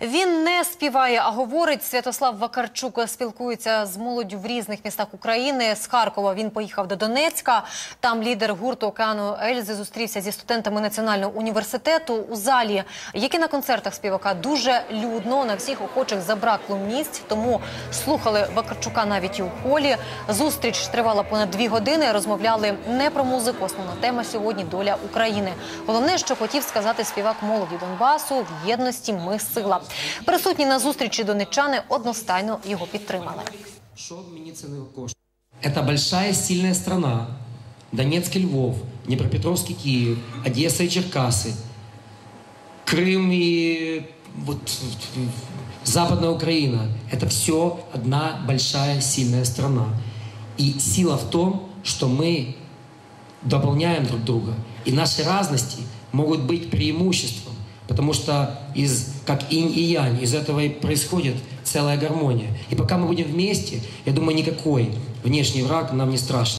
Він не співає, а говорить. Святослав Вакарчук спілкується з молоддю в різних містах України. З Харкова він поїхав до Донецька. Там лідер гурту океану Ельзи зустрівся зі студентами національного університету у залі, які на концертах співака дуже людно. На всіх охочих забракло місць, тому слухали Вакарчука навіть і у холі. Зустріч тривала понад дві години. Розмовляли не про музику. Основна тема сьогодні доля України. Головне, що хотів сказати співак молоді Донбасу в єдності ми сила. Присутні на зустрічі донеччани одностайно його підтримали. Що обміниться на кошти? Это большая сильная страна. Донецк и Львов, Днепропетровский Киев, Одесса и Черкасы, Крым и вот Западная Украина. Это все одна большая сильная страна. И сила в том, что мы дополняем друг друга. И наши разности могут быть преимуществом, потому что из, как инь и янь, из этого и происходит целая гармония. И пока мы будем вместе, я думаю, никакой внешний враг нам не страшен.